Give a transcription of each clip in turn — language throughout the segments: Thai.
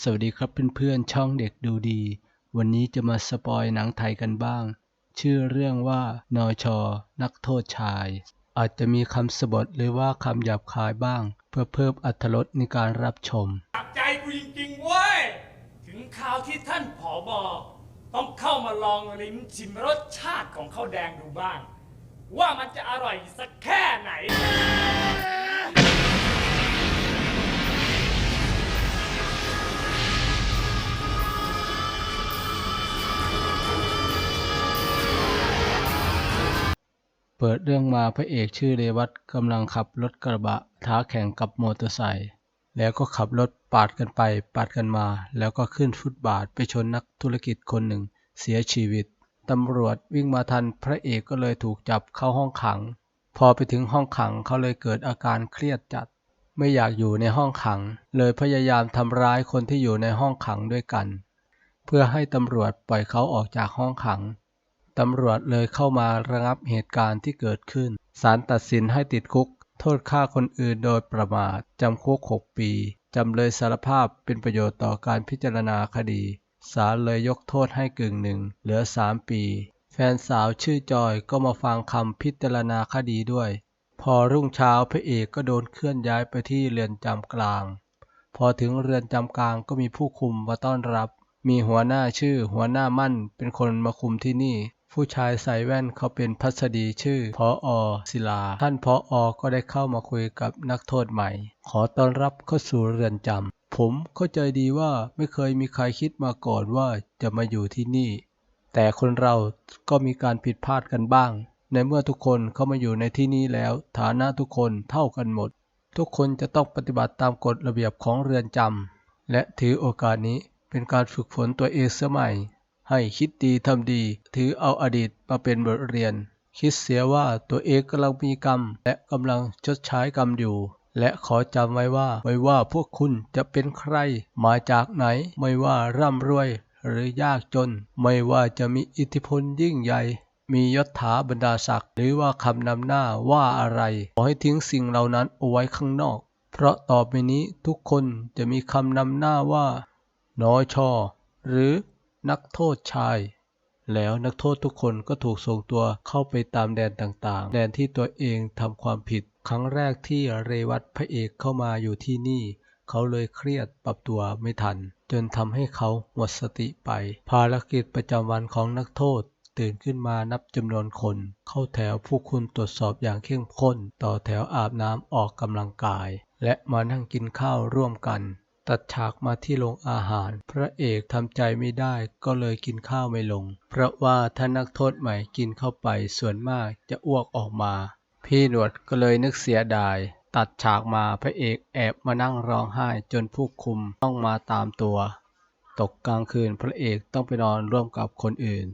สวัสดีครับเพื่อนๆช่องเด็กดูดี วันนี้จะมาสปอยหนังไทยกันบ้าง ชื่อเรื่องว่านอชอนักโทษชาย อาจจะมีคำสบทหรือว่าคำหยาบคายบ้าง เพื่อเพิ่มอรรถรสในการรับชมจับใจกูจริงๆเว้ย ถึงคราวที่ท่านผอบอต้องเข้ามาลองลิ้มชิมรสชาติของข้าวแดงดูบ้าง ว่ามันจะอร่อยสักแค่ไหน เปิดเรื่องมาพระเอกชื่อเรวัตกำลังขับรถกระบะท้าแข่งกับมอเตอร์ไซค์แล้วก็ขับรถปาดกันไปปาดกันมา แล้วก็ขึ้นฟุตบาทไปชนนักธุรกิจคนหนึ่ง เสียชีวิต ตำรวจวิ่งมาทันพระเอกก็เลยถูกจับเข้าห้องขัง พอไปถึงห้องขังเขาเลยเกิดอาการเครียดจัด ไม่อยากอยู่ในห้องขัง เลยพยายามทำร้ายคนที่อยู่ในห้องขังด้วยกัน เพื่อให้ตำรวจปล่อยเขาออกจากห้องขัง ตำรวจเลยเข้ามาระงับเหตุการณ์ที่เกิดขึ้น ศาลตัดสินให้ติดคุก โทษฆ่าคนอื่นโดยประมาท จำคุก 6 ปี จำเลยสารภาพเป็นประโยชน์ต่อการพิจารณาคดี ศาลเลยยกโทษให้กึ่งหนึ่ง เหลือ 3 ปี แฟนสาวชื่อจอยก็มาฟังคำพิจารณาคดีด้วย พอรุ่งเช้าพระเอกก็โดนเคลื่อนย้ายไปที่เรือนจำกลาง พอถึงเรือนจำกลางก็มีผู้คุมมาต้อนรับมีหัวหน้าชื่อหัวหน้ามั่นเป็นคนมาคุมที่นี่ ผู้ชายใส่แว่นเขาเป็นพัสดีชื่อพออศิลา ท่านพออก็ได้เข้ามาคุยกับนักโทษใหม่ ขอต้อนรับเข้าสู่เรือนจำ ผมเข้าใจดีว่าไม่เคยมีใครคิดมาก่อนว่าจะมาอยู่ที่นี่ แต่คนเราก็มีการผิดพลาดกันบ้าง ในเมื่อทุกคนเข้ามาอยู่ในที่นี้แล้ว ฐานะทุกคนเท่ากันหมด ทุกคนจะต้องปฏิบัติตามกฎระเบียบของเรือนจำและถือโอกาสนี้เป็นการฝึกฝนตัวเองเสมัยให้ ให้คิดดีทำดี ถือเอาอดีตมาเป็นบทเรียน คิดเสียว่าตัวเองกำลังมีกรรม และกำลังชดใช้กรรมอยู่ และขอจำไว้ว่าไม่ว่าพวกคุณจะเป็นใคร มาจากไหน ไม่ว่าร่ำรวย หรือยากจน ไม่ว่าจะมีอิทธิพลยิ่งใหญ่ มียศถาบรรดาศักดิ์หรือว่าคำนำหน้าว่าอะไร ขอให้ทิ้งสิ่งเหล่านั้นเอาไว้ข้างนอก เพราะต่อไปนี้ทุกคนจะมีคำนำหน้าว่า นอชอหรือ นักโทษชาย แล้วนักโทษทุกคนก็ถูกส่งตัวเข้าไปตามแดนต่างๆ แดนที่ตัวเองทำความผิด ครั้งแรกที่เรวัตพระเอกเข้ามาอยู่ที่นี่ เขาเลยเครียดปรับตัวไม่ทัน จนทำให้เขาหมดสติไป ภารกิจประจำวันของนักโทษตื่นขึ้นมานับจำนวนคน เข้าแถวผู้คุณตรวจสอบอย่างเข้มข้น ต่อแถวอาบน้ำออกกำลังกาย และมานั่งกินข้าวร่วมกัน ตัดฉากมาที่โรงอาหาร พระเอกทำใจไม่ได้ก็เลยกินข้าวไม่ลง เพราะว่าถ้านักโทษใหม่กินเข้าไปส่วนมากจะอ้วกออกมา พี่หนวดก็เลยนึกเสียดาย ตัดฉากมาพระเอกแอบมานั่งร้องไห้จนผู้คุมต้องมาตามตัว ตกกลางคืนพระเอกต้องไปนอนร่วมกับคนอื่น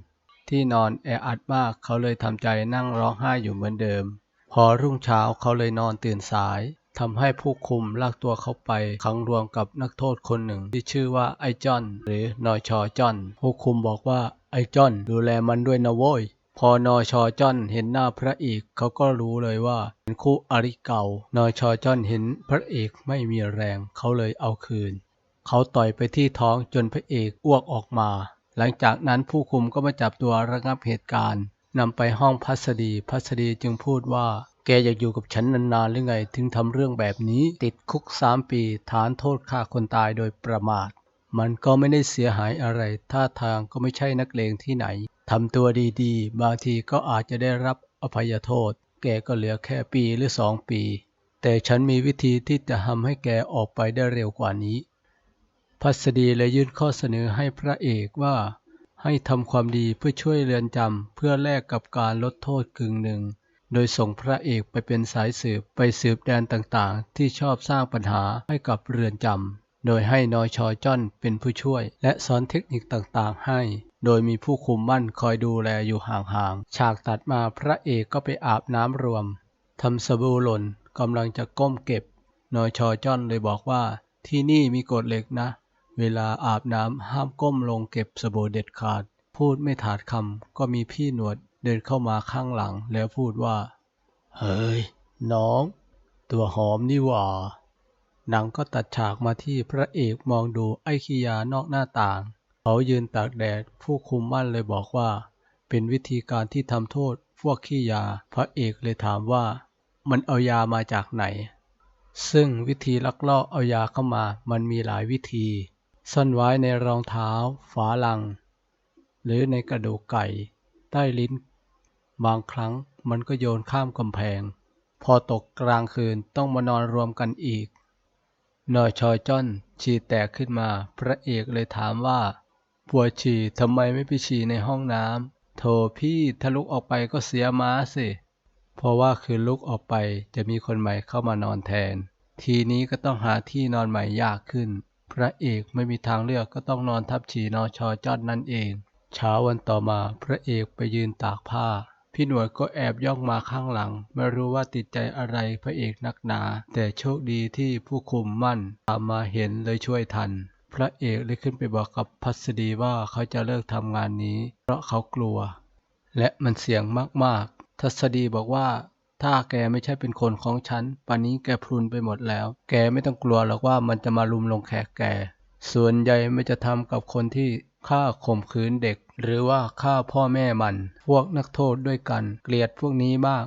ที่นอนแออัดมากเขาเลยทำใจนั่งร้องไห้อยู่เหมือนเดิม พอรุ่งเช้าเขาเลยนอนตื่นสาย ทำให้ผู้คุมลากตัวเขาไปขังรวมกับนักโทษคนหนึ่งที่ชื่อว่าไอจอน หรือนอชอจอน ผู้คุมบอกว่าไอจอนดูแลมันด้วยนะโว้ยพอนอชอจอนเห็นหน้าพระเอกเขาก็รู้เลยว่าเป็นคู่อริเก่านอชอจอนเห็นพระเอกไม่มีแรงเขาเลยเอาคืน เขาต่อยไปที่ท้องจนพระเอกอ้วกออกมา หลังจากนั้นผู้คุมก็มาจับตัวระงับเหตุการณ์นำไปห้องพัสดีพัสดีจึงพูดว่า กอยากอยู่กับฉันนานๆหรือไง ถึงทำเรื่องแบบนี้ ติดคุกสามปี ฐานโทษฆ่าคนตายโดยประมาท มันก็ไม่ได้เสียหายอะไร ท่าทางก็ไม่ใช่นักเลงที่ไหนทำตัวดีๆ บางทีก็อาจจะได้รับอภัยโทษ แกก็เหลือแค่ปีหรือสองปี แต่ฉันมีวิธีที่จะทำให้แกออกไปได้เร็วกว่านี้ พัสดีเลยยื่นข้อเสนอให้พระเอกว่า ให้ทำความดีเพื่อช่วยเรือนจำเพื่อแลกกับการลดโทษกึ่งหนึ่ง โดยส่งพระเอกไปเป็นสายสืบไปสืบแดนต่างๆ ที่ชอบสร้างปัญหาให้กับเรือนจำ โดยให้นอยชอจ้อนเป็นผู้ช่วย และสอนเทคนิคต่างๆ ให้ โดยมีผู้คุมมั่นคอยดูแลอยู่ห่างๆ ฉากตัดมาพระเอกก็ไปอาบน้ำรวมทำสบู่หล่นกำลังจะก้มเก็บ นอยชอจ้อนเลยบอกว่าที่นี่มีกฎเหล็กนะ เวลาอาบน้ำห้ามก้มลงเก็บสบู่เด็ดขาด พูดไม่ถาดคำก็มีพี่หนวด เดินเข้ามาข้างหลังแล้วพูดว่า เฮ้ย น้อง ตัวหอมนี่หว่า หนังก็ตัดฉากมาที่พระเอกมองดูไอ้ขี้ยานอกหน้าต่าง เขายืนตากแดดผู้คุมมั่นเลยบอกว่า เป็นวิธีการที่ทำโทษพวกขี้ยา พระเอกเลยถามว่า มันเอายามาจากไหน ซึ่งวิธีลักลอบเอายาเข้ามามันมีหลายวิธี ซ่อนไว้ในรองเท้า ฝาลัง หรือในกระดูกไก่ ใต้ลิ้น บางครั้งมันก็โยนข้ามกำแพง พอตกกลางคืนต้องมานอนรวมกันอีกนอยชอยจ้อนฉี่แตกขึ้นมา พระเอกเลยถามว่าปวดฉี่ทำไมไม่ไปฉี่ในห้องน้ำโถพี่ถ้าลุกออกไปก็เสียม้าสิ เพราะว่าคือลุกออกไปจะมีคนใหม่เข้ามานอนแทน ทีนี้ก็ต้องหาที่นอนใหม่ยากขึ้น พระเอกไม่มีทางเลือกก็ต้องนอนทับฉี่นอชอจอนนั่นเอง เช้าวันต่อมาพระเอกไปยืนตากผ้า พี่หนวดก็แอบย่องมาข้างหลัง ไม่รู้ว่าติดใจอะไรพระเอกนักหนา แต่โชคดีที่ผู้คุมมั่นตามมาเห็นเลยช่วยทัน พระเอกเลยขึ้นไปบอกกับพัสดีว่าเขาจะเลิกทำงานนี้ เพราะเขากลัว และมันเสี่ยงมากๆ ทัศดีบอกว่าถ้าแกไม่ใช่เป็นคนของฉันป่านนี้แกพรุนไปหมดแล้ว แกไม่ต้องกลัวหรอกว่ามันจะมาลุมลงแขกแก ส่วนใหญ่ไม่จะทำกับคนที่ ฆ่าข่มขืนเด็ก หรือว่าฆ่าพ่อแม่มัน พวกนักโทษด้วยกัน เกลียดพวกนี้มาก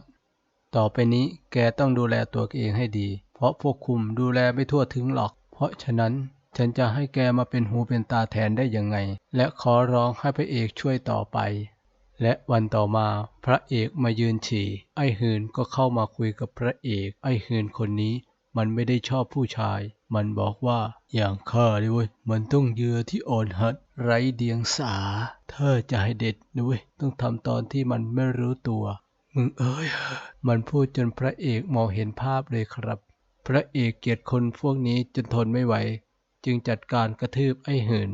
ต่อไปนี้แกต้องดูแลตัวเองให้ดี เพราะพวกคุมดูแลไม่ทั่วถึงหรอก เพราะฉะนั้นฉันจะให้แกมาเป็นหูเป็นตาแทนได้ยังไง และขอร้องให้พระเอกช่วยต่อไป และวันต่อมาพระเอกมายืนฉี่ ไอหืนก็เข้ามาคุยกับพระเอก ไอหืนคนนี้ มันไม่ได้ชอบผู้ชาย มันบอกว่า อย่างข้าดิเว้ย มันต้องเหยื่อที่อ่อนหัด ไร้เดียงสาถ้าจะให้เด็ดนะเว้ย ต้องทำตอนที่มันไม่รู้ตัว มึงเอ้ย มันพูดจนพระเอกมองเห็นภาพเลยครับ พระเอกเกลียดคนพวกนี้จนทนไม่ไหว จึงจัดการกระทืบไอ้หืน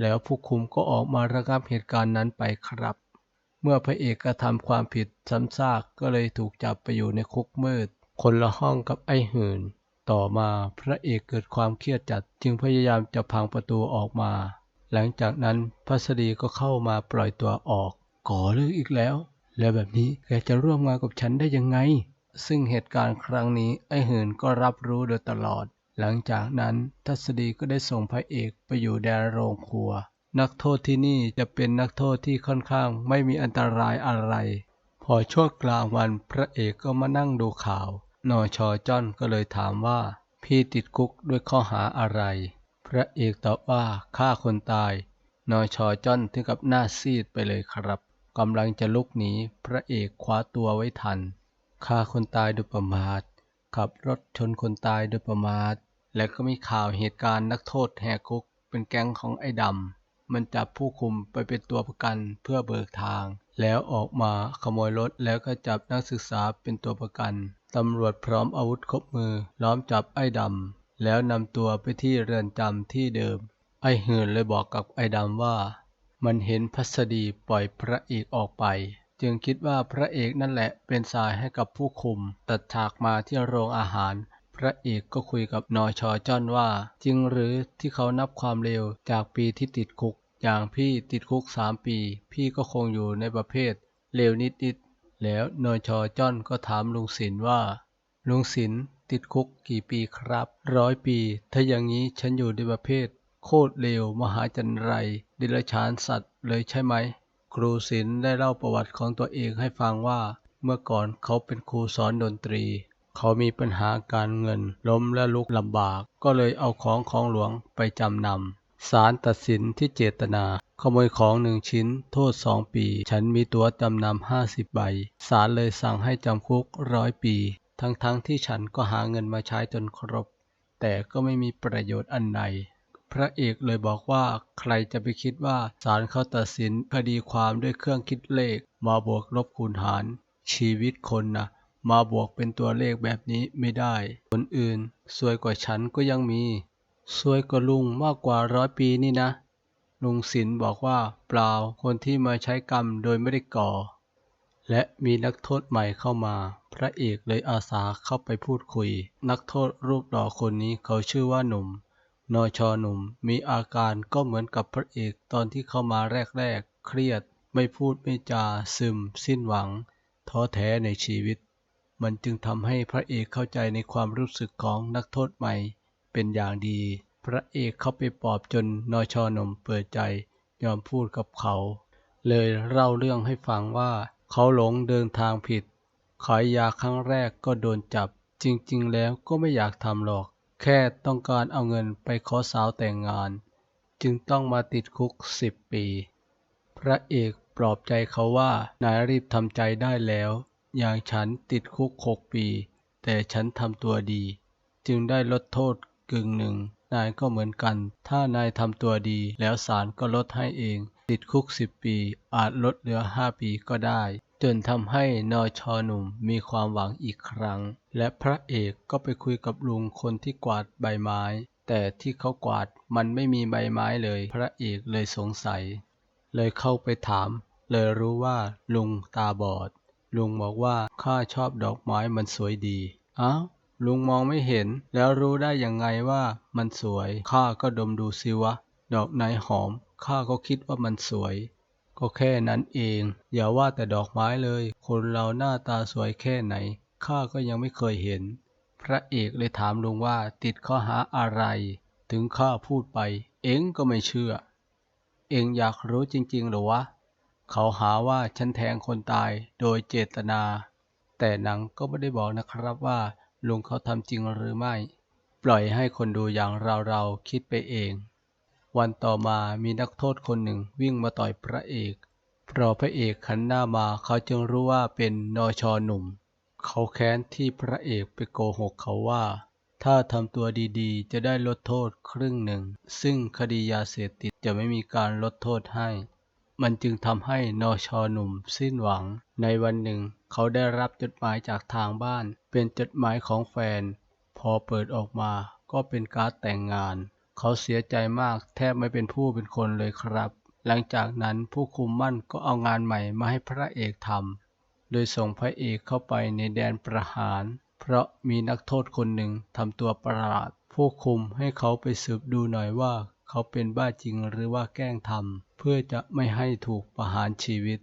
แล้วผู้คุมก็ออกมาระงับเหตุการณ์นั้นไปครับ เมื่อพระเอกกระทำความผิดซ้ำซากก็เลยถูกจับไปอยู่ในคุกมืด คนละห้องกับไอ้หืนต่อมาพระเอกเกิดความเครียดจัดจึงพยายามจะพังประตูออกมา หลังจากนั้นพัสดีก็เข้ามาปล่อยตัวออก ก่อเรื่องอีกแล้ว แล้วแบบนี้แกจะร่วมงานกับฉันได้ยังไง ซึ่งเหตุการณ์ครั้งนี้ไอ้หืนก็รับรู้โดยตลอด หลังจากนั้นทัศดีก็ได้ส่งพระเอกไปอยู่แดนโรงครัว นักโทษที่นี่จะเป็นนักโทษที่ค่อนข้างไม่มีอันตรายอะไร พอช่วงกลางวันพระเอกก็มานั่งดูข่าว นอชอจ้อนก็เลยถามว่า พี่ติดคุกด้วยข้อหาอะไร พระเอกตอบว่าฆ่าคนตาย นอชอจ้อนถึงกับหน้าซีดไปเลยครับกำลังจะลุกหนีพระเอกคว้าตัวไว้ทันฆ่าคนตายโดยประมาท ขับรถชนคนตายโดยประมาท และก็มีข่าวเหตุการณ์นักโทษแหกคุกเป็นแก๊งของไอ้ดำมันจับผู้คุมไปเป็นตัวประกันเพื่อเบิกทาง แล้วออกมาขโมยรถแล้วก็จับนักศึกษาเป็นตัวประกัน ตำรวจพร้อมอาวุธครบมือล้อมจับไอ้ดำแล้วนำตัวไปที่เรือนจำที่เดิม ไอ้หื่นเลยบอกกับไอ้ดำว่า มันเห็นพัสดีปล่อยพระเอกออกไป จึงคิดว่าพระเอกนั่นแหละเป็นสายให้กับผู้คุม ตัดฉากมาที่โรงอาหาร พระเอกก็คุยกับนอชอจ้อนว่า จริงหรือที่เขานับความเร็วจากปีที่ติดคุก อย่างพี่ติดคุกสามปี พี่ก็คงอยู่ในประเภทเร็วนิดๆ แล้วนอชอจ้อนก็ถามลุงศิลว่า ลุงศิลติดคุกกี่ปีครับ ร้อยปี ถ้าอย่างนี้ฉันอยู่ในประเภท โคตรเลวมหาจันไรดิลฉานสัตว์เลยใช่ไหม ครูศิลได้เล่าประวัติของตัวเองให้ฟังว่า เมื่อก่อนเขาเป็นครูสอนดนตรี เขามีปัญหาการเงิน ล้มและลุกลำบาก ก็เลยเอาของของหลวงไปจำนำศาลตัดสินที่เจตนา ขโมยของหนึ่งชิ้น โทษสองปี ฉันมีตัวจำนำห้าสิบใบศาลเลยสั่งให้จำคุกร้อยปี ทั้งๆทที่ฉันก็หาเงินมาใช้จนครบ แต่ก็ไม่มีประโยชน์อันใดพระเอกเลยบอกว่าใครจะไปคิดว่าศาลเขาตัดสินคดีความด้วยเครื่องคิดเลข มาบวกลบคูณหาร ชีวิตคนนะมาบวกเป็นตัวเลขแบบนี้ไม่ได้ คนอื่น สวยกว่าฉันก็ยังมี สวยกว่าลุงมากกว่าร้อยปีนี่นะ ลุงศิลป์บอกว่าเปล่าคนที่มาใช้กรรมโดยไม่ได้ก่อ และมีนักโทษใหม่เข้ามา พระเอกเลยอาสาเข้าไปพูดคุย นักโทษรูปหล่อคนนี้เขาชื่อว่าหนุ่มนอชอหนุ่มมีอาการก็เหมือนกับพระเอกตอนที่เข้ามาแรกๆ เครียด ไม่พูดไม่จาซึม สิ้นหวัง ท้อแท้ในชีวิต มันจึงทำให้พระเอกเข้าใจในความรู้สึกของนักโทษใหม่เป็นอย่างดี พระเอกเข้าไปปลอบจนนอชอนมเปิดใจยอมพูดกับเขา เลยเล่าเรื่องให้ฟังว่า เขาหลงเดินทางผิด ขายยาครั้งแรกก็โดนจับ จริงๆ แล้วก็ไม่อยากทำหรอก แค่ต้องการเอาเงินไปขอสาวแต่งงาน จึงต้องมาติดคุกสิบปี พระเอกปลอบใจเขาว่านายรีบทำใจได้แล้ว อย่างฉันติดคุกหกปี แต่ฉันทำตัวดี จึงได้ลดโทษกึ่งหนึ่ง นายก็เหมือนกัน ถ้านายทำตัวดี แล้วศาลก็ลดให้เอง ติดคุกสิบปี อาจลดเหลือห้าปีก็ได้ จนทำให้นอชอหนุ่มมีความหวังอีกครั้ง และพระเอกก็ไปคุยกับลุงคนที่กวาดใบไม้ แต่ที่เขากวาดมันไม่มีใบไม้เลย พระเอกเลยสงสัย เลยเข้าไปถาม เลยรู้ว่าลุงตาบอด ลุงบอกว่าข้าชอบดอกไม้มันสวยดี อ้าว ลุงมองไม่เห็น แล้วรู้ได้ยังไงว่ามันสวย ข้าก็ดมดูสิวะ ดอกไหนหอม ข้าก็คิดว่ามันสวย ก็แค่นั้นเอง อย่าว่าแต่ดอกไม้เลย คนเราหน้าตาสวยแค่ไหน ข้าก็ยังไม่เคยเห็น พระเอกเลยถามลุงว่าติดข้อหาอะไร ถึงข้าพูดไป เอ็งก็ไม่เชื่อ เอ็งอยากรู้จริงๆหรือวะ เขาหาว่าฉันแทงคนตายโดยเจตนา แต่หนังก็ไม่ได้บอกนะครับว่า ลุงเขาทำจริงหรือไม่ ปล่อยให้คนดูอย่างเราๆคิดไปเอง วันต่อมามีนักโทษคนหนึ่งวิ่งมาต่อยพระเอกพอพระเอกหันหน้ามาเขาจึงรู้ว่าเป็นนอชอหนุ่ม เขาแค้นที่พระเอกไปโกหกเขาว่า ถ้าทำตัวดีๆ จะได้ลดโทษครึ่งหนึ่ง ซึ่งคดียาเสพติดจะไม่มีการลดโทษให้ มันจึงทำให้นอชอหนุ่มสิ้นหวังในวันหนึ่ง เขาได้รับจดหมายจากทางบ้าน เป็นจดหมายของแฟน พอเปิดออกมาก็เป็นการ์ดแต่งงาน เขาเสียใจมากแทบไม่เป็นผู้เป็นคนเลยครับ หลังจากนั้นผู้คุมมั่นก็เอางานใหม่มาให้พระเอกทำโดยส่งพระเอกเข้าไปในแดนประหาร เพราะมีนักโทษคนหนึ่งทำตัวประหลาด ผู้คุมให้เขาไปสืบดูหน่อยว่า เขาเป็นบ้าจริงหรือว่าแกล้งทำเพื่อจะไม่ให้ถูกประหารชีวิต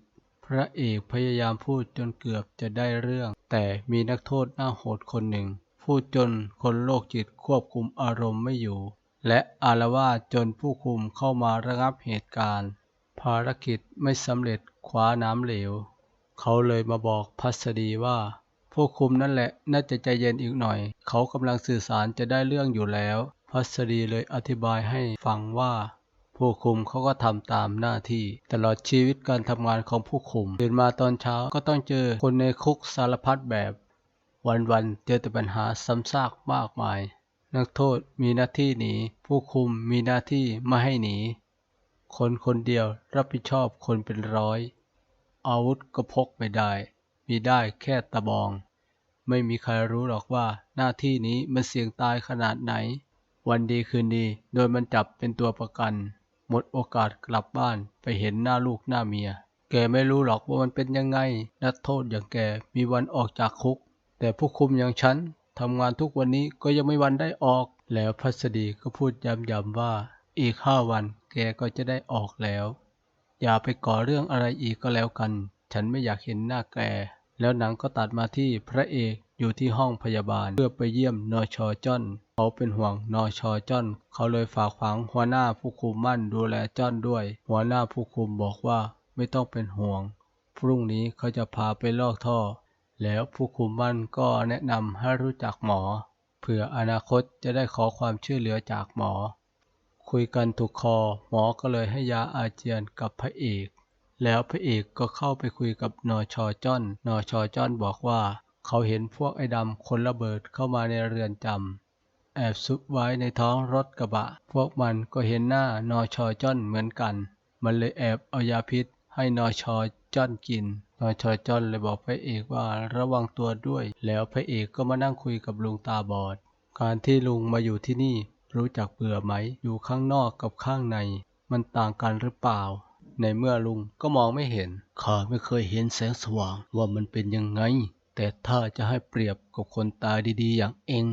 พระเอกพยายามพูดจนเกือบจะได้เรื่อง แต่มีนักโทษหน้าโหดคนหนึ่ง พูดจนคนโรคจิตควบคุมอารมณ์ไม่อยู่ และอารวาสจนผู้คุมเข้ามาระงับเหตุการณ์ ภารกิจไม่สำเร็จคว้าน้ำเหลว เขาเลยมาบอกพัสดีว่า ผู้คุมนั่นแหละน่าจะใจเย็นอีกหน่อย เขากำลังสื่อสารจะได้เรื่องอยู่แล้ว พัสดีเลยอธิบายให้ฟังว่า ผู้คุมเขาก็ทำตามหน้าที่ ตลอดชีวิตการทำงานของผู้คุมตื่นมาตอนเช้าก็ต้องเจอคนในคุกสารพัดแบบ วันๆเจอแต่ปัญหาซ้ำซากมากมาย นักโทษมีหน้าที่หนี ผู้คุมมีหน้าที่ไม่ให้หนี คนคนเดียวรับผิดชอบคนเป็นร้อย อาวุธก็พกไม่ได้ มีได้แค่ตะบอง ไม่มีใครรู้หรอกว่าหน้าที่นี้มันเสี่ยงตายขนาดไหน วันดีคืนดีโดนมันจับเป็นตัวประกัน หมดโอกาสกลับบ้านไปเห็นหน้าลูกหน้าเมีย แกไม่รู้หรอกว่ามันเป็นยังไง นักโทษอย่างแกมีวันออกจากคุก แต่ผู้คุมอย่างฉันทำงานทุกวันนี้ก็ยังไม่วันได้ออก แล้วพัสดีก็พูดย้ำๆว่า อีกห้าวันแกก็จะได้ออกแล้ว อย่าไปก่อเรื่องอะไรอีกก็แล้วกัน ฉันไม่อยากเห็นหน้าแก แล้วหนังก็ตัดมาที่พระเอก อยู่ที่ห้องพยาบาลเพื่อไปเยี่ยมนอชอจ้อน เขาเป็นห่วงนอชอจ้อน เขาเลยฝากฝังหัวหน้าผู้คุมมั่นดูแลจ้อนด้วย หัวหน้าผู้คุมบอกว่าไม่ต้องเป็นห่วง พรุ่งนี้เขาจะพาไปลอกท่อ แล้วผู้คุมมั่นก็แนะนำให้รู้จักหมอ เผื่ออนาคตจะได้ขอความช่วยเหลือจากหมอ คุยกันถูกคอ หมอก็เลยให้ยาอาเจียนกับพระเอก แล้วพระเอกก็เข้าไปคุยกับนอชอจ้อน นอชอจ้อนบอกว่า เขาเห็นพวกไอ้ดำคนระเบิดเข้ามาในเรือนจำแอบซุกไว้ในท้องรถกระบะ พวกมันก็เห็นหน้านอชอจ้อนเหมือนกัน มันเลยแอบเอายาพิษให้นอชอจ้อนกินนอชอจ้อนเลยบอกพระเอกว่าระวังตัวด้วย แล้วพระเอกก็มานั่งคุยกับลุงตาบอด การที่ลุงมาอยู่ที่นี่รู้จักเบื่อไหม อยู่ข้างนอกกับข้างใน มันต่างกันหรือเปล่า ในเมื่อลุงก็มองไม่เห็นข้าไม่เคยเห็นแสงสว่างว่ามันเป็นยังไง แต่ถ้าจะให้เปรียบกับคนตาดีๆ อย่างเอง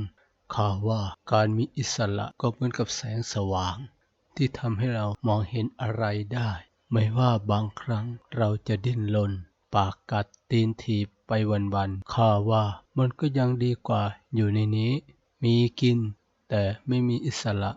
ข้าว่าการมีอิสระก็เหมือนกับแสงสว่าง ที่ทำให้เรามองเห็นอะไรได้ ไม่ว่าบางครั้งเราจะดิ้นรนปากกัดตีนถีบไปวันๆข้าว่ามันก็ยังดีกว่าอยู่ในนี้ มีกิน แต่แต่ไม่มีอิสระ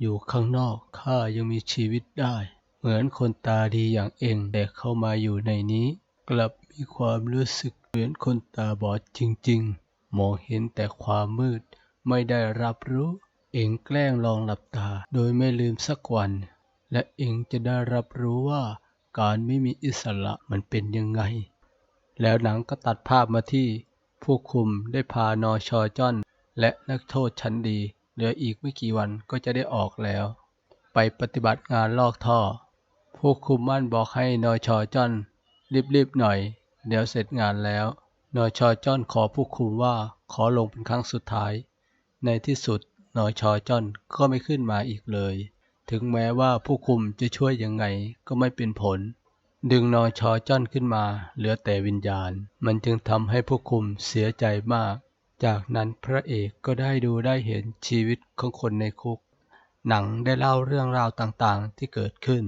อยู่ข้างนอกข้ายังมีชีวิตได้ เหมือนคนตาดีอย่างเองแต่เข้ามาอยู่ในนี้ กลับมีความรู้สึก เหมือนคนตาบอดจริงๆ มองเห็นแต่ความมืด ไม่ได้รับรู้ เองแกล้งลองหลับตา โดยไม่ลืมสักวัน และเองจะได้รับรู้ว่า การไม่มีอิสระมันเป็นยังไง แล้วหนังก็ตัดภาพมาที่ ผู้คุมได้พานอชอจอน และนักโทษชั้นดี เหลืออีกไม่กี่วันก็จะได้ออกแล้ว ไปปฏิบัติงานลอกท่อ ผู้คุมมั่นบอกให้นอชอจอนรีบๆหน่อย เดี๋ยวเสร็จงานแล้วนอชอจอนขอผู้คุมว่าขอลงเป็นครั้งสุดท้าย ในที่สุดนอชอจอนก็ไม่ขึ้นมาอีกเลย ถึงแม้ว่าผู้คุมจะช่วยยังไงก็ไม่เป็นผล ดึงนอชอจ้อนขึ้นมา เหลือแต่วิญญาณ มันจึงทำให้ผู้คุมเสียใจมาก จากนั้นพระเอกก็ได้ดูได้เห็นชีวิตของคนในคุก หนังได้เล่าเรื่องราวต่างๆที่เกิดขึ้น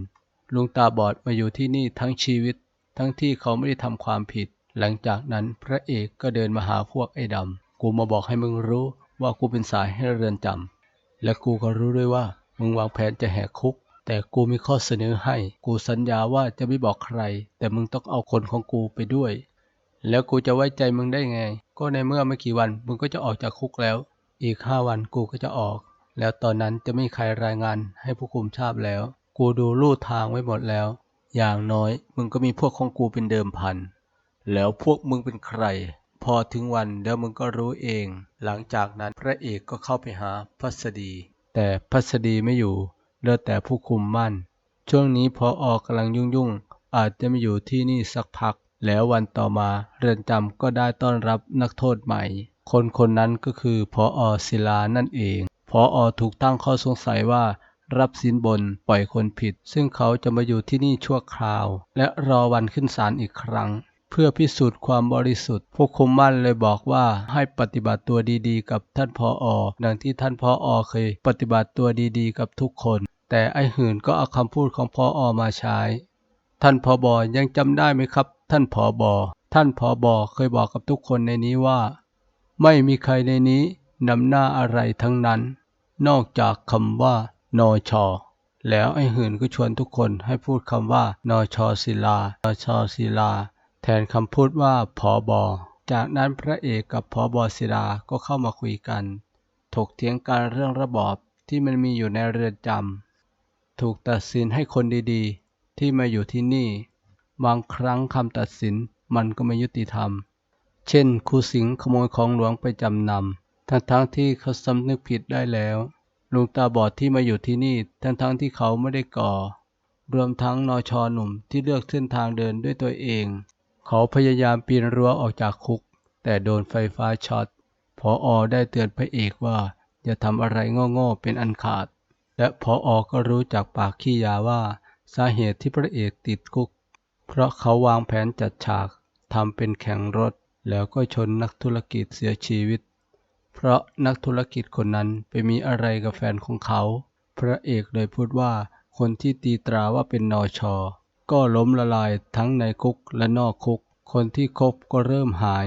ลุงตาบอดมาอยู่ที่นี่ทั้งชีวิต ทั้งที่เขาไม่ได้ทำความผิด หลังจากนั้นพระเอกก็เดินมาหาพวกไอ้ดำกูมาบอกให้มึงรู้ว่ากูเป็นสายให้เรือนจำและกูก็รู้ด้วยว่า มึงวางแผนจะแหกคุก แต่กูมีข้อเสนอให้ กูสัญญาว่าจะไม่บอกใคร แต่มึงต้องเอาคนของกูไปด้วย แล้วกูจะไว้ใจมึงได้ไง ก็ในเมื่อไม่กี่วัน มึงก็จะออกจากคุกแล้ว อีกห้าวันกูก็จะออก แล้วตอนนั้นจะไม่มีใครรายงานให้ผู้คุมทราบแล้ว กูดูลู่ทางไว้หมดแล้ว อย่างน้อยมึงก็มีพวกของกูเป็นเดิมพัน แล้วพวกมึงเป็นใคร พอถึงวันเดี๋ยวมึงก็รู้เอง หลังจากนั้นพระเอกก็เข้าไปหาพัสดี แต่พัสดีไม่อยู่เหลือแต่ผู้คุมมั่น ช่วงนี้พอออกกำลังยุ่งๆอาจจะไม่อยู่ที่นี่สักพัก แล้ววันต่อมาเรือนจำก็ได้ต้อนรับนักโทษใหม่ คนคนนั้นก็คือพออศิลานั่นเองพออถูกตั้งข้อสงสัยว่า รับสินบนปล่อยคนผิด ซึ่งเขาจะมาอยู่ที่นี่ชั่วคราว และรอวันขึ้นศาลอีกครั้ง เพื่อพิสูจน์ความบริสุทธิ์ผู้คุมมั่นเลยบอกว่าให้ปฏิบัติตัวดีๆ กับท่านพออดังที่ท่านพออเคย ปฏิบัติตัวดีๆ กับทุกคน แต่ไอ้หื่นก็เอาคำพูดของพออมาใช้ ท่านผอบอยังจำได้ไหมครับ ท่านผอบอท่านผอบอเคยบอกกับทุกคนในนี้ว่า ไม่มีใครในนี้นำหน้าอะไรทั้งนั้น นอกจากคำว่า นอชอแล้วไอ้หื่นก็ชวนทุกคนให้พูดคำว่านอชอศิลานอชอศิลา แทนคำพูดว่าผอบอจากนั้นพระเอกกับผอบอศิลาก็เข้ามาคุยกัน ถกเถียงกันเรื่องระบอบที่มันมีอยู่ในเรือนจำถูกตัดสินให้คนดีๆ ที่มาอยู่ที่นี่ บางครั้งคำตัดสินมันก็ไม่ยุติธรรม เช่นครูสิงขโมยของหลวงไปจำนำทั้งๆที่เขาสำนึกผิดได้แล้ว ลุงตาบอดที่มาอยู่ที่นี่ทั้งๆที่เขาไม่ได้ก่อ รวมทั้งนอชอหนุ่มที่เลือกเส้นทางเดินด้วยตัวเอง เขาพยายามปีนรั้วออกจากคุก แต่โดนไฟฟ้าช็อตพออได้เตือนพระเอกว่าอย่าทำอะไรโง่ๆเป็นอันขาด และพออก็รู้จากปากขี้ยาว่า สาเหตุที่พระเอกติดคุก เพราะเขาวางแผนจัดฉากทำเป็นแข่งรถ แล้วก็ชนนักธุรกิจเสียชีวิต เพราะนักธุรกิจคนนั้นไปมีอะไรกับแฟนของเขา พระเอกเลยพูดว่าคนที่ตีตราว่าเป็นนอชอก็ล้มละลายทั้งในคุกและนอกคุก คนที่คบก็เริ่มหาย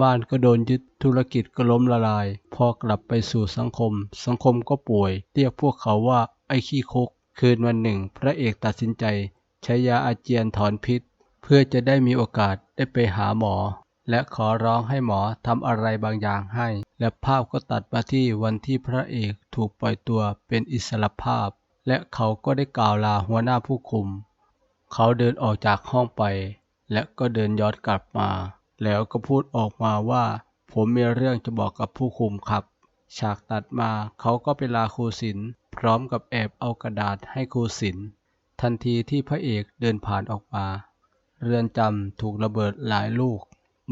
บ้านก็โดนยึดธุรกิจก็ล้มละลาย พอกลับไปสู่สังคม สังคมก็ป่วย เรียกพวกเขาว่าไอ้ขี้คุก คืนวันหนึ่ง พระเอกตัดสินใจ ใช้ยาอาเจียนถอนพิษ เพื่อจะได้มีโอกาสได้ไปหาหมอ และขอร้องให้หมอทำอะไรบางอย่างให้ และภาพก็ตัดมาที่วันที่พระเอกถูกปล่อยตัวเป็นอิสรภาพ และเขาก็ได้กล่าวลาหัวหน้าผู้คุม เขาเดินออกจากห้องไป และก็เดินย้อนกลับมา แล้วก็พูดออกมาว่า ผมมีเรื่องจะบอกกับผู้คุมครับ ฉากตัดมาเขาก็ไปลาครูศิลพร้อมกับแอบเอากระดาษให้ครูศิลทันทีที่พระเอกเดินผ่านออกมา เรือนจำถูกระเบิดหลายลูก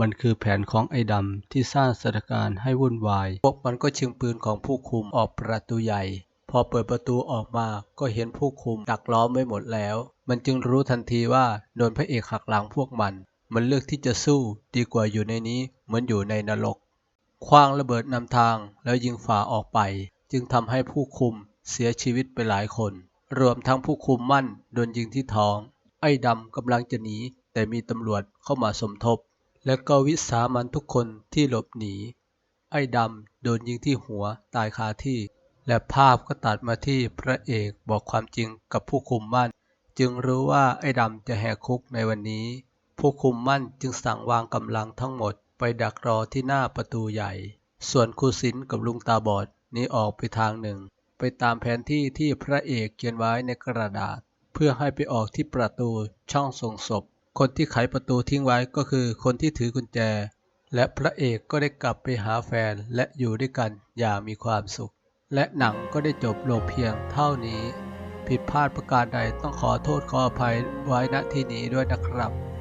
มันคือแผนของไอ้ดำที่สร้างสถานการณ์ให้วุ่นวาย พวกมันก็ชิงปืนของผู้คุมออกประตูใหญ่ พอเปิดประตูออกมาก็เห็นผู้คุมดักล้อมไว้หมดแล้ว มันจึงรู้ทันทีว่าโดนพระเอกหักหลังพวกมัน มันเลือกที่จะสู้ดีกว่าอยู่ในนี้เหมือนอยู่ในนรก คว้างระเบิดนำทางแล้วยิงฝาออกไป จึงทำให้ผู้คุมเสียชีวิตไปหลายคน รวมทั้งผู้คุมมั่นโดนยิงที่ท้อง ไอ้ดำกำลังจะหนีแต่มีตำรวจเข้ามาสมทบ และก็วิสามันทุกคนที่หลบหนี ไอ้ดำโดนยิงที่หัวตายคาที่ และภาพก็ตัดมาที่พระเอกบอกความจริงกับผู้คุมมั่น จึงรู้ว่าไอ้ดำจะแหกคุกในวันนี้ ผู้คุมมั่นจึงสั่งวางกำลังทั้งหมดไปดักรอที่หน้าประตูใหญ่ ส่วนครูศิลกับลุงตาบอดนีออกไปทางหนึ่ง ไปตามแผนที่ที่พระเอกเขียนไว้ในกระดาษ เพื่อให้ไปออกที่ประตูช่องส่งศพ คนที่ไขประตูทิ้งไว้ก็คือคนที่ถือกุญแจ และพระเอกก็ได้กลับไปหาแฟนและอยู่ด้วยกันอย่างมีความสุข และหนังก็ได้จบลงเพียงเท่านี้ ผิดพลาดประการใดต้องขอโทษขออภัยไว้ณที่นี้ด้วยนะครับ